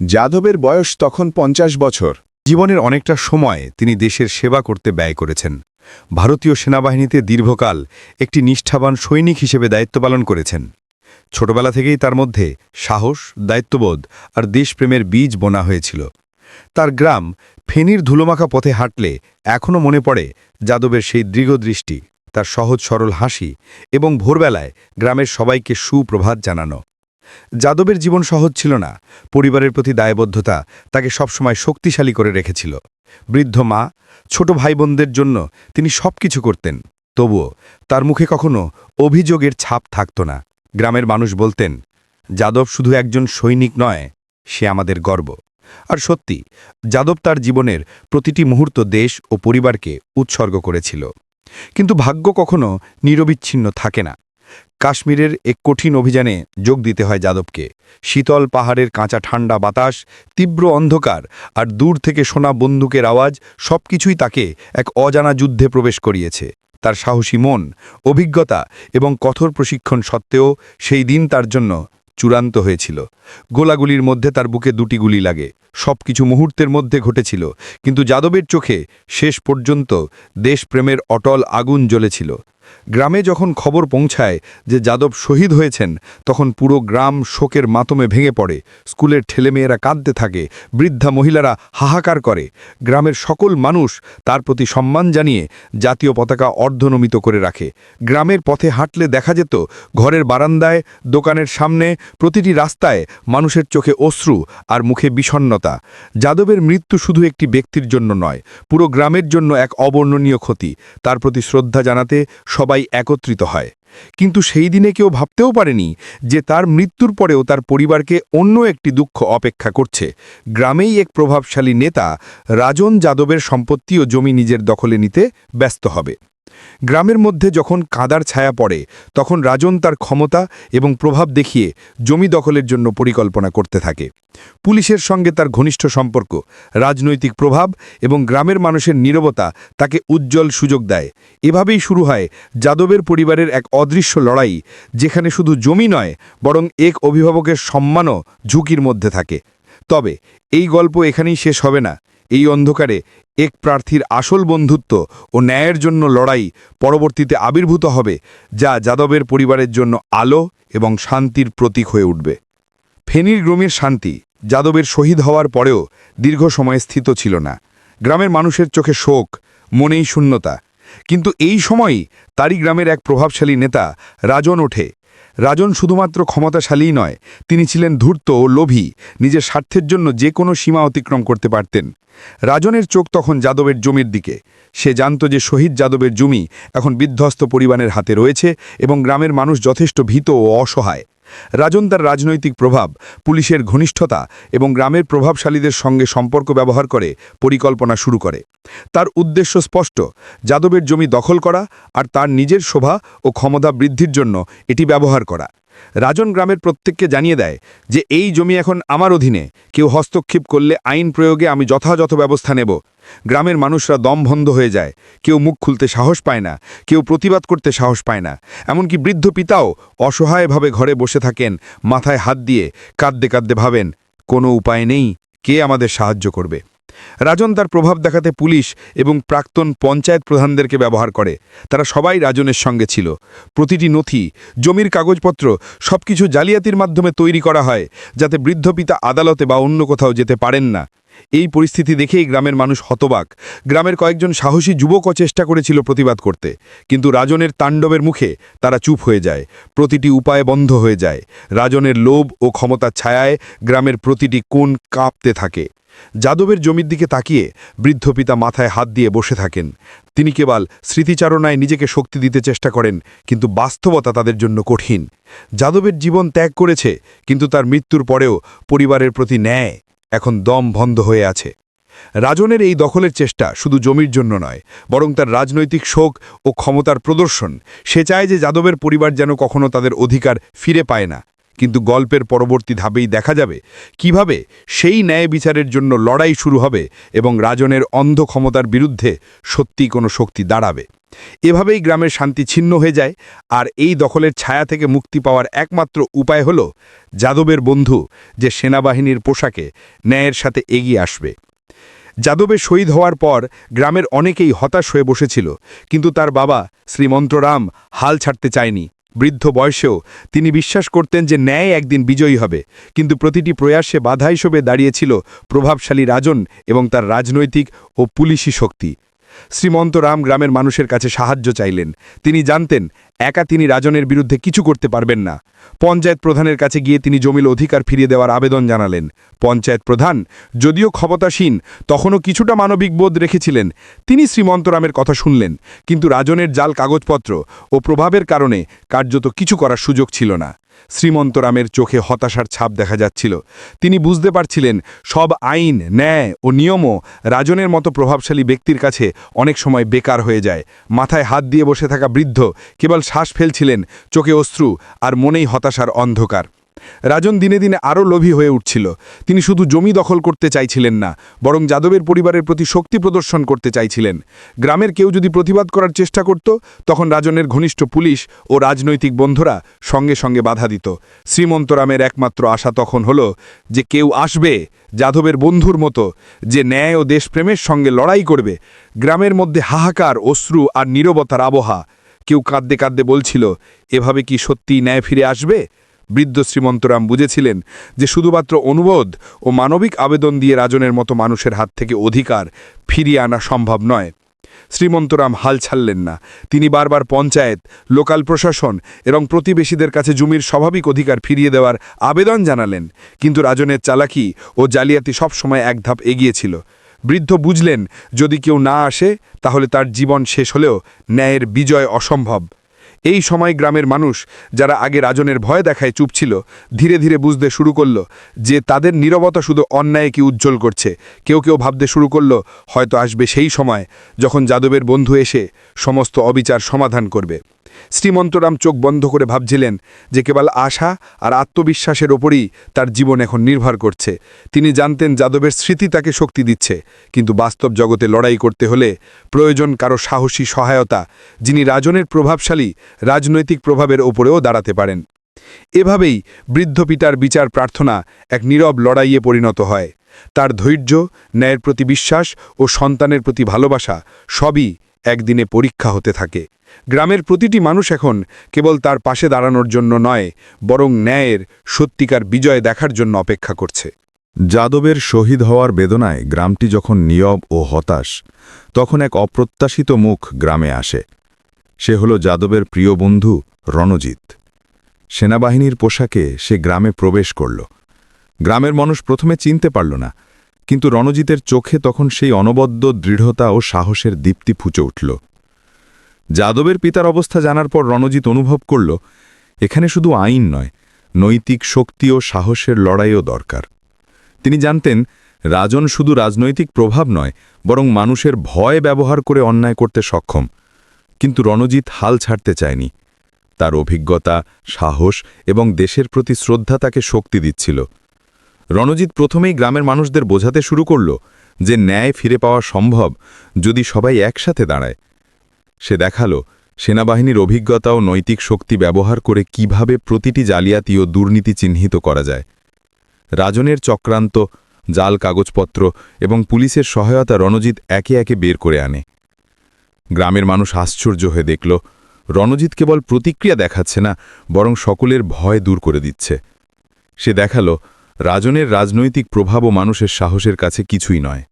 যাদবের বয়স তখন পঞ্চাশ বছর। জীবনের অনেকটা সময় তিনি দেশের সেবা করতে ব্যয় করেছেন। ভারতীয় সেনাবাহিনীতে দীর্ঘকাল একটি নিষ্ঠাবান সৈনিক হিসেবে দায়িত্ব পালন করেছেন। ছোটবেলা থেকেই তার মধ্যে সাহস, দায়িত্ববোধ আর দেশপ্রেমের বীজ বোনা হয়েছিল। তার গ্রাম ফেনীর ধুলোমাখা পথে হাঁটলে এখনও মনে পড়ে যাদবের সেই দৃঢ়দৃষ্টি, তার সহজ সরল হাসি এবং ভোরবেলায় গ্রামের সবাইকে সুপ্রভাত জানানো। যাদবের জীবন সহজ ছিল না। পরিবারের প্রতি দায়বদ্ধতা তাকে সবসময় শক্তিশালী করে রেখেছিল। বৃদ্ধ মা, ছোট ভাই বোনদের জন্য তিনি সবকিছু করতেন। তবুও তার মুখে কখনো অভিযোগের ছাপ থাকত না। গ্রামের মানুষ বলতেন, যাদব শুধু একজন সৈনিক নয়, সে আমাদের গর্ব। আর সত্যি, যাদব তার জীবনের প্রতিটি মুহূর্ত দেশ ও পরিবারকে উৎসর্গ করেছিল। কিন্তু ভাগ্য কখনো নিরবিচ্ছিন্ন থাকে না। কাশ্মীরের এক কঠিন অভিযানে যোগ দিতে হয় যাদবকে। শীতল পাহাড়ের কাঁচা ঠান্ডা বাতাস, তীব্র অন্ধকার আর দূর থেকে শোনা বন্দুকের আওয়াজ সবকিছুই তাকে এক অজানা যুদ্ধে প্রবেশ করিয়েছে। তার সাহসী মন, অভিজ্ঞতা এবং কঠোর প্রশিক্ষণ সত্ত্বেও সেই দিন তার জন্য চূড়ান্ত হয়েছিল। গোলাগুলির মধ্যে তার বুকে দুটি গুলি লাগে। সবকিছু মুহূর্তের মধ্যে ঘটেছিল, কিন্তু যাদবের চোখে শেষ পর্যন্ত দেশপ্রেমের অটল আগুন জ্বলেছিল। গ্রামে যখন খবর পৌঁছায় যে যাদব শহীদ হয়েছেন, তখন পুরো গ্রাম শোকের মাতমে ভেঙে পড়ে। স্কুলের ছেলেমেয়েরা কাঁদতে থাকে, বৃদ্ধা মহিলারা হাহাকার করে। গ্রামের সকল মানুষ তার প্রতি সম্মান জানিয়ে জাতীয় পতাকা অর্ধনমিত করে রাখে। গ্রামের পথে হাঁটলে দেখা যেত, ঘরের বারান্দায়, দোকানের সামনে, প্রতিটি রাস্তায় মানুষের চোখে অশ্রু আর মুখে বিষণ্নতা যাদবের মৃত্যু শুধু একটি ব্যক্তির জন্য নয়, পুরো গ্রামের জন্য এক অবর্ণনীয় ক্ষতি। তার প্রতি শ্রদ্ধা জানাতে সবাই একত্রিত হয়। কিন্তু সেই দিনে কেউ ভাবতেও পারেনি যে তার মৃত্যুর পরেও তার পরিবারকে অন্য একটি দুঃখ অপেক্ষা করছে। গ্রামেই এক প্রভাবশালী নেতা রাজন যাদবের সম্পত্তি ও জমি নিজের দখলে নিতে ব্যস্ত হবে। গ্রামের মধ্যে যখন কাদার ছায়া পড়ে, তখন রাজন তার ক্ষমতা এবং প্রভাব দেখিয়ে জমি দখলের জন্য পরিকল্পনা করতে থাকে। পুলিশের সঙ্গে তার ঘনিষ্ঠ সম্পর্ক, রাজনৈতিক প্রভাব এবং গ্রামের মানুষের নীরবতা তাকে উজ্জ্বল সুযোগ দেয়। এভাবেই শুরু হয় যাদবের পরিবারের এক অদৃশ্য লড়াই, যেখানে শুধু জমি নয়, বরং এক অভিভাবকের সম্মানও ঝুঁকির মধ্যে থাকে। তবে, এই গল্প এখানেই শেষ হবে না। এই অন্ধকারে এক প্রার্থীর আসল বন্ধুত্ব ও ন্যায়ের জন্য লড়াই পরবর্তীতে আবির্ভূত হবে, যা যাদবের পরিবারের জন্য আলো এবং শান্তির প্রতীক হয়ে উঠবে। ফেনীর গ্রামের শান্তি যাদবের শহীদ হওয়ার পরেও দীর্ঘ সময় স্থিত ছিল না। গ্রামের মানুষের চোখে শোক, মনেই শূন্যতা। কিন্তু এই সময়ই তারই গ্রামের এক প্রভাবশালী নেতা রাজন ওঠে রাজন শুধুমাত্র ক্ষমতাশালী নয়, তিনি ছিলেন ধূর্ত ও লোভী, নিজের স্বার্থের জন্য যে কোনো সীমা অতিক্রম করতে পারতেন। রাজনের চোখ তখন যাদবের জমির দিকে। সে জানত যে শহীদ যাদবের জমি এখন বিধ্বস্ত পরিবারের হাতে রয়েছে এবং গ্রামের মানুষ যথেষ্ট ভীত ও অসহায়। রাজন তার রাজনৈতিক প্রভাব, পুলিশের ঘনিষ্ঠতা এবং গ্রামের প্রভাবশালীদের সঙ্গে সম্পর্ক ব্যবহার করে পরিকল্পনা শুরু করে। তার উদ্দেশ্য স্পষ্ট, যাদবের জমি দখল করা আর তার নিজের শোভা ও ক্ষমতা বৃদ্ধির জন্য এটি ব্যবহার করা। রাজন গ্রামের প্রত্যেককে জানিয়ে দেয় যে এই জমি এখন আমার অধীনে। কেউ হস্তক্ষেপ করলে আইন প্রয়োগে আমি যথাযথ ব্যবস্থা নেব। গ্রামের মানুষরা দম দমবন্ধ হয়ে যায়। কেউ মুখ খুলতে সাহস পায় না। কেউ প্রতিবাদ করতে সাহস পায় না। এমনকি বৃদ্ধ পিতাও অসহায়ভাবে ঘরে বসে থাকেন, মাথায় হাত দিয়ে কাঁদতে কাঁদতে ভাবেন, কোনো উপায় নেই। কে আমাদের সাহায্য করবে? রাজন তার প্রভাব দেখাতে পুলিশ এবং প্রাক্তন পঞ্চায়েত প্রধানদেরকে ব্যবহার করে। তারা সবাই রাজনের সঙ্গে ছিল। প্রতিটি নথি, জমির কাগজপত্র, সবকিছু জালিয়াতির মাধ্যমে তৈরি করা হয় যাতে বৃদ্ধ পিতা আদালতে বা অন্য কোথাও যেতে পারেন না। এই পরিস্থিতি দেখেই গ্রামের মানুষ হতবাক। গ্রামের কয়েকজন সাহসী যুবকও চেষ্টা করেছিল প্রতিবাদ করতে। কিন্তু রাজনের তাণ্ডবের মুখে তারা চুপ হয়ে যায়। প্রতিটি উপায় বন্ধ হয়ে যায়। রাজনের লোভ ও ক্ষমতার ছায়ায় গ্রামের প্রতিটি কোণ কাঁপতে থাকে। যাদবের জমির দিকে তাকিয়ে বৃদ্ধ পিতা মাথায় হাত দিয়ে বসে থাকেন। তিনি কেবল স্মৃতিচারণায় নিজেকে শক্তি দিতে চেষ্টা করেন, কিন্তু বাস্তবতা তাদের জন্য কঠিন। যাদবের জীবন ত্যাগ করেছে, কিন্তু তার মৃত্যুর পরেও পরিবারের প্রতি ন্যায় এখন দম বন্ধ হয়ে আছে। রাজনের এই দখলের চেষ্টা শুধু জমির জন্য নয়, বরং তার রাজনৈতিক শোক ও ক্ষমতার প্রদর্শন। সে চায় যে যাদবের পরিবার যেন কখনো তাদের অধিকার ফিরে পায় না। কিন্তু গল্পের পরবর্তী ধাপেই দেখা যাবে কীভাবে সেই ন্যায় বিচারের জন্য লড়াই শুরু হবে এবং রাজনের অন্ধ ক্ষমতার বিরুদ্ধে সত্যি কোনো শক্তি দাঁড়াবে। এভাবেই গ্রামের শান্তি ছিন্ন হয়ে যায়, আর এই দখলের ছায়া থেকে মুক্তি পাওয়ার একমাত্র উপায় হল যাদবের বন্ধু যে সেনাবাহিনীর পোশাকে ন্যায়ের সাথে এগিয়ে আসবে। যাদবের শহীদ হওয়ার পর গ্রামের অনেকেই হতাশ হয়ে বসেছিল, কিন্তু তার বাবা শ্রীমন্তরাম হাল ছাড়তে চায়নি। বৃদ্ধ বয়সেও তিনি বিশ্বাস করতেন যে ন্যায় একদিন বিজয়ী হবে। কিন্তু প্রতিটি প্রয়াসে বাধা হিসেবে দাঁড়িয়েছিল প্রভাবশালী রাজন এবং তার রাজনৈতিক ও পুলিশি শক্তি। শ্রীমন্ত রাম গ্রামের মানুষের কাছে সাহায্য চাইলেন। তিনি জানতেন একা তিনি রাজনের বিরুদ্ধে কিছু করতে পারবেন না। পঞ্চায়েত প্রধানের কাছে গিয়ে তিনি জমিল অধিকার ফিরিয়ে দেওয়ার আবেদন জানালেন। পঞ্চায়েত প্রধান, যদিও ক্ষমতাসীন, তখনও কিছুটা মানবিক বোধ রেখেছিলেন। তিনি শ্রীমন্তরামের কথা শুনলেন, কিন্তু রাজনের জাল কাগজপত্র ও প্রভাবের কারণে কার্যত কিছু করার সুযোগ ছিল না। শ্রীমন্তরামের চোখে হতাশার ছাপ দেখা যাচ্ছিল। তিনি বুঝতে পারছিলেন, সব আইন, ন্যায় ও নিয়মও রাজনের মতো প্রভাবশালী ব্যক্তির কাছে অনেক সময় বেকার হয়ে যায়। মাথায় হাত দিয়ে বসে থাকা বৃদ্ধ কেবল শ্বাস ফেলছিলেন, চোখে অশ্রু আর মনেই হতাশার অন্ধকার। রাজন দিনে দিনে আরও লোভী হয়ে উঠছিল। তিনি শুধু জমি দখল করতে চাইছিলেন না, বরং যাদবের পরিবারের প্রতি শক্তি প্রদর্শন করতে চাইছিলেন। গ্রামের কেউ যদি প্রতিবাদ করার চেষ্টা করত, তখন রাজনের ঘনিষ্ঠ পুলিশ ও রাজনৈতিক বন্ধুরা সঙ্গে সঙ্গে বাধা দিত। শ্রীমন্তরামের একমাত্র আশা তখন হল যে কেউ আসবে, যাদবের বন্ধুর মতো, যে ন্যায় ও দেশপ্রেমের সঙ্গে লড়াই করবে। গ্রামের মধ্যে হাহাকার, অশ্রু আর নীরবতার আবহা কেউ কাঁদতে কাঁদতে বলছিল, এভাবে কি সত্যিই ন্যায় ফিরে আসবে? বৃদ্ধ শ্রীমন্তরাম বুঝেছিলেন যে শুধুমাত্র অনুবোধ ও মানবিক আবেদন দিয়ে রাজনের মতো মানুষের হাত থেকে অধিকার ফিরিয়ে আনা সম্ভব নয়। শ্রীমন্তরাম হাল ছাড়লেন না। তিনি বারবার পঞ্চায়েত, লোকাল প্রশাসন এবং প্রতিবেশীদের কাছে জমির স্বাভাবিক অধিকার ফিরিয়ে দেওয়ার আবেদন জানালেন। কিন্তু রাজনের চালাকি ও জালিয়াতি সবসময় এক ধাপ এগিয়েছিল বৃদ্ধ বুঝলেন, যদি কেউ না আসে, তাহলে তার জীবন শেষ হলেও ন্যায়ের বিজয় অসম্ভব। এই সময় গ্রামের মানুষ, যারা আগে রাজনের ভয় দেখায় চুপ ছিল, ধীরে ধীরে বুঝতে শুরু করল যে তাদের নীরবতা শুধু অন্যায় অন্যায়কে উজ্জ্বল করছে। কেউ কেউ ভাবতে শুরু করল, হয়তো আসবে সেই সময়, যখন যাদবের বন্ধু এসে সমস্ত অবিচার সমাধান করবে। শ্রীমন্তরাম চোখ বন্ধ করে ভাবছিলেন যে কেবল আশা আর আত্মবিশ্বাসের ওপরই তার জীবন এখন নির্ভর করছে। তিনি জানতেন যাদবের স্মৃতি তাকে শক্তি দিচ্ছে, কিন্তু বাস্তব জগতে লড়াই করতে হলে প্রয়োজন কারও সাহসী সহায়তা, যিনি রাজনের প্রভাবশালী, রাজনৈতিক প্রভাবের ওপরেও দাঁড়াতে পারেন। এভাবেই বৃদ্ধ পিতার বিচার প্রার্থনা এক নীরব লড়াইয়ে পরিণত হয়। তার ধৈর্য, ন্যায়ের প্রতি বিশ্বাস ও সন্তানের প্রতি ভালোবাসা সবই একদিনে পরীক্ষা হতে থাকে। গ্রামের প্রতিটি মানুষ এখন কেবল তার পাশে দাঁড়ানোর জন্য নয়, বরং ন্যায়ের সত্যিকার বিজয় দেখার জন্য অপেক্ষা করছে। যাদবের শহীদ হওয়ার বেদনায় গ্রামটি যখন নীরব ও হতাশ, তখন এক অপ্রত্যাশিত মুখ গ্রামে আসে। সে হল যাদবের প্রিয় বন্ধু রণজিৎ। সেনাবাহিনীর পোশাকে সে গ্রামে প্রবেশ করল। গ্রামের মানুষ প্রথমে চিনতে পারল না কিন্তু রণজিতের চোখে তখন সেই অনবদ্য দৃঢ়তা ও সাহসের দীপ্তি ফুচে উঠল। যাদবের পিতার অবস্থা জানার পর রণজিৎ অনুভব করল, এখানে শুধু আইন নয়, নৈতিক শক্তি ও সাহসের লড়াইও দরকার। তিনি জানতেন, রাজন শুধু রাজনৈতিক প্রভাব নয়, বরং মানুষের ভয় ব্যবহার করে অন্যায় করতে সক্ষম। কিন্তু রণজিৎ হাল ছাড়তে চায়নি। তার অভিজ্ঞতা, সাহস এবং দেশের প্রতি শ্রদ্ধা তাকে শক্তি দিচ্ছিল। রণজিৎ প্রথমেই গ্রামের মানুষদের বোঝাতে শুরু করল যে ন্যায় ফিরে পাওয়া সম্ভব যদি সবাই একসাথে দাঁড়ায়। সে দেখাল সেনাবাহিনীর অভিজ্ঞতা ও নৈতিক শক্তি ব্যবহার করে কীভাবে প্রতিটি জালিয়াতি ও দুর্নীতি চিহ্নিত করা যায়। রাজনের চক্রান্ত, জাল কাগজপত্র এবং পুলিশের সহায়তা রণজিৎ একে একে বের করে আনে। গ্রামের মানুষ আশ্চর্য হয়ে দেখল, রণজিৎ কেবল প্রতিক্রিয়া দেখাচ্ছে না, বরং সকলের ভয় দূর করে দিচ্ছে। সে দেখাল রাজনের রাজনৈতিক প্রভাব ও মানুষের সাহসের কাছে কিছুই নয়।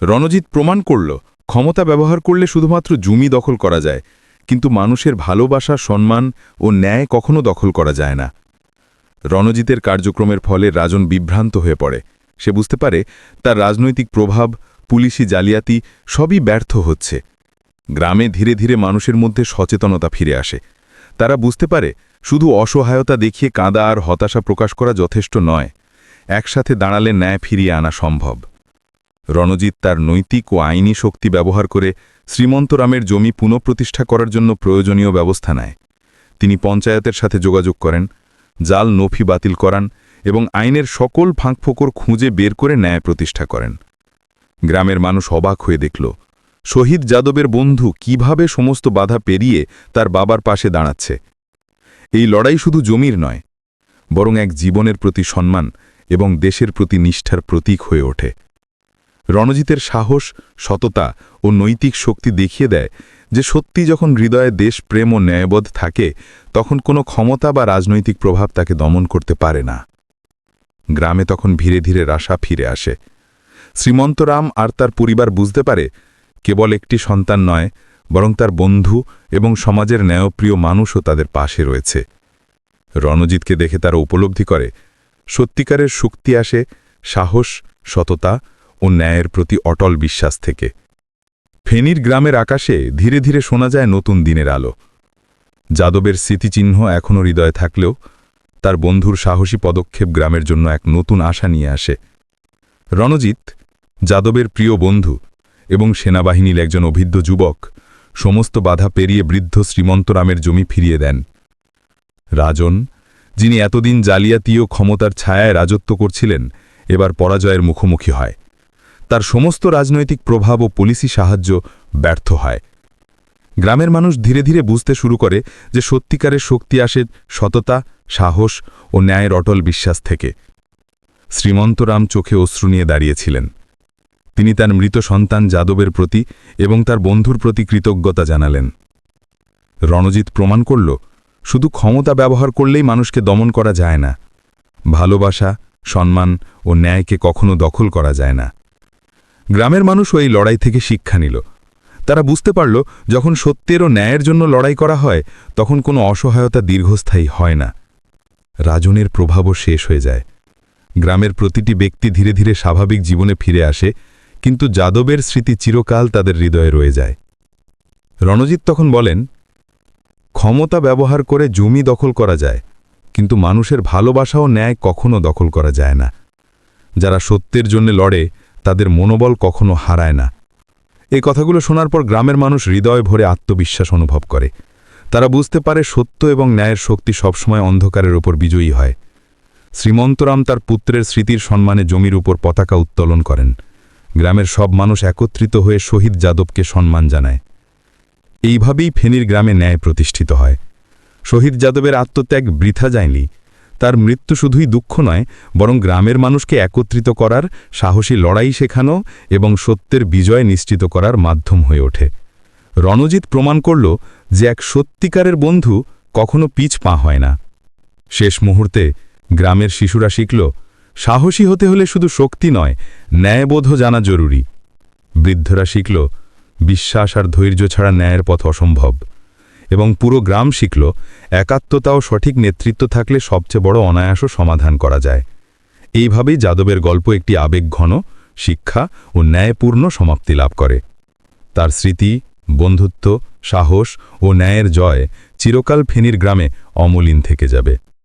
রণজিৎ প্রমাণ করল, ক্ষমতা ব্যবহার করলে শুধুমাত্র জমি দখল করা যায়, কিন্তু মানুষের ভালোবাসা, সম্মান ও ন্যায় কখনো দখল করা যায় না। রণজিতের কার্যক্রমের ফলে রাজন বিভ্রান্ত হয়ে পড়ে। সে বুঝতে পারে, তার রাজনৈতিক প্রভাব, পুলিশি জালিয়াতি সবই ব্যর্থ হচ্ছে। গ্রামে ধীরে ধীরে মানুষের মধ্যে সচেতনতা ফিরে আসে। তারা বুঝতে পারে, শুধু অসহায়তা দেখিয়ে কাঁদা আর হতাশা প্রকাশ করা যথেষ্ট নয়। একসাথে দাঁড়ালে ন্যায় ফিরিয়ে আনা সম্ভব। রণজিৎ তার নৈতিক ও আইনি শক্তি ব্যবহার করে শ্রীমন্তরামের জমি পুনঃপ্রতিষ্ঠা করার জন্য প্রয়োজনীয় ব্যবস্থা নেয়। তিনি পঞ্চায়েতের সাথে যোগাযোগ করেন, জাল নফি বাতিল করান এবং আইনের সকল ফাঁকফোকর খুঁজে বের করে ন্যায় প্রতিষ্ঠা করেন। গ্রামের মানুষ অবাক হয়ে দেখল, শহীদ যাদবের বন্ধু কীভাবে সমস্ত বাধা পেরিয়ে তার বাবার পাশে দাঁড়াচ্ছে। এই লড়াই শুধু জমির নয়, বরং এক জীবনের প্রতি সম্মান এবং দেশের প্রতি নিষ্ঠার প্রতীক হয়ে ওঠে। রণজিতের সাহস, সততা ও নৈতিক শক্তি দেখিয়ে দেয় যে সত্যি যখন হৃদয়ে দেশ, প্রেম ও ন্যায়বোধ থাকে, তখন কোনো ক্ষমতা বা রাজনৈতিক প্রভাব তাকে দমন করতে পারে না। গ্রামে তখন ধীরে ধীরে রাশা ফিরে আসে। শ্রীমন্তরাম আর তার পরিবার বুঝতে পারে, কেবল একটি সন্তান নয়, বরং তার বন্ধু এবং সমাজের ন্যায়প্রিয় মানুষও তাদের পাশে রয়েছে। রণজিৎকে দেখে তারা উপলব্ধি করে সত্যিকারের শক্তি আসে সাহস, সততা ও ন্যায়ের প্রতি অটল বিশ্বাস থেকে। ফেনীর গ্রামের আকাশে ধীরে ধীরে শোনা যায় নতুন দিনের আলো। যাদবের স্মৃতিচিহ্ন এখনও হৃদয়ে থাকলেও তার বন্ধুর সাহসী পদক্ষেপ গ্রামের জন্য এক নতুন আশা নিয়ে আসে। রণজিৎ, যাদবের প্রিয় বন্ধু এবং সেনাবাহিনীর একজন অভিজ্ঞ যুবক, সমস্ত বাধা পেরিয়ে বৃদ্ধ শ্রীমন্তরামের জমি ফিরিয়ে দেন। রাজন যিনি এতদিন জালিয়াতি ও ক্ষমতার ছায়ায় রাজত্ব করছিলেন, এবার পরাজয়ের মুখোমুখি হয়। তার সমস্ত রাজনৈতিক প্রভাব ও পুলিশি সাহায্য ব্যর্থ হয়। গ্রামের মানুষ ধীরে ধীরে বুঝতে শুরু করে যে সত্যিকারের শক্তি আসে সততা, সাহস ও ন্যায়ের অটল বিশ্বাস থেকে। শ্রীমন্তরাম চোখে অশ্রু নিয়ে দাঁড়িয়েছিলেন। তিনি তার মৃত সন্তান যাদবের প্রতি এবং তার বন্ধুর প্রতি কৃতজ্ঞতা জানালেন। রণজিৎ প্রমাণ করল শুধু ক্ষমতা ব্যবহার করলেই মানুষকে দমন করা যায় না। ভালোবাসা, সম্মান ও ন্যায়কে কখনো দখল করা যায় না। গ্রামের মানুষও এই লড়াই থেকে শিক্ষা নিল। তারা বুঝতে পারল, যখন সত্যের ও ন্যায়ের জন্য লড়াই করা হয়, তখন কোনো অসহায়তা দীর্ঘস্থায়ী হয় না। রাজনের প্রভাবও শেষ হয়ে যায়। গ্রামের প্রতিটি ব্যক্তি ধীরে ধীরে স্বাভাবিক জীবনে ফিরে আসে, কিন্তু যাদবের স্মৃতি চিরকাল তাদের হৃদয়ে রয়ে যায়। রণজিৎ তখন বলেন ক্ষমতা ব্যবহার করে জমি দখল করা যায়, কিন্তু মানুষের ভালোবাসা ও ন্যায় কখনো দখল করা যায় না। যারা সত্যের জন্য লড়ে, তাদের মনোবল কখনো হারায় না। এই কথাগুলো শোনার পর গ্রামের মানুষ হৃদয় ভরে আত্মবিশ্বাস অনুভব করে। তারা বুঝতে পারে সত্য এবং ন্যায়ের শক্তি সবসময় অন্ধকারের ওপর বিজয়ী হয়। শ্রীমন্তরাম তার পুত্রের স্মৃতির সম্মানে জমির উপর পতাকা উত্তোলন করেন। গ্রামের সব মানুষ একত্রিত হয়ে শহীদ যাদবকে সম্মান জানায়। এইভাবেই ফেনীর গ্রামে ন্যায় প্রতিষ্ঠিত হয়। শহীদ যাদবের আত্মত্যাগ বৃথা যায়নি। তার মৃত্যু শুধুই দুঃখ নয়, বরং গ্রামের মানুষকে একত্রিত করার, সাহসী লড়াই শেখানো এবং সত্যের বিজয় নিশ্চিত করার মাধ্যম হয়ে ওঠে। রণজিৎ প্রমাণ করল যে এক সত্যিকারের বন্ধু কখনো পিছ পা হয় না। শেষ মুহূর্তে গ্রামের শিশুরা শিখল, সাহসী হতে হলে শুধু শক্তি নয়, ন্যায়বোধও জানা জরুরি। বৃদ্ধরা শিখল বিশ্বাস আর ধৈর্য ছাড়া ন্যায়ের পথ অসম্ভব। এবং পুরো গ্রাম শিখল, একাত্মতা ও সঠিক নেতৃত্ব থাকলে সবচেয়ে বড় অনায়াসও সমাধান করা যায়। এইভাবেই যাদবের গল্প একটি আবেগঘন শিক্ষা ও ন্যায়পূর্ণ সমাপ্তি লাভ করে। তার স্মৃতি, বন্ধুত্ব, সাহস ও ন্যায়ের জয় চিরকাল ফেনীর গ্রামে অমলিন থেকে যাবে।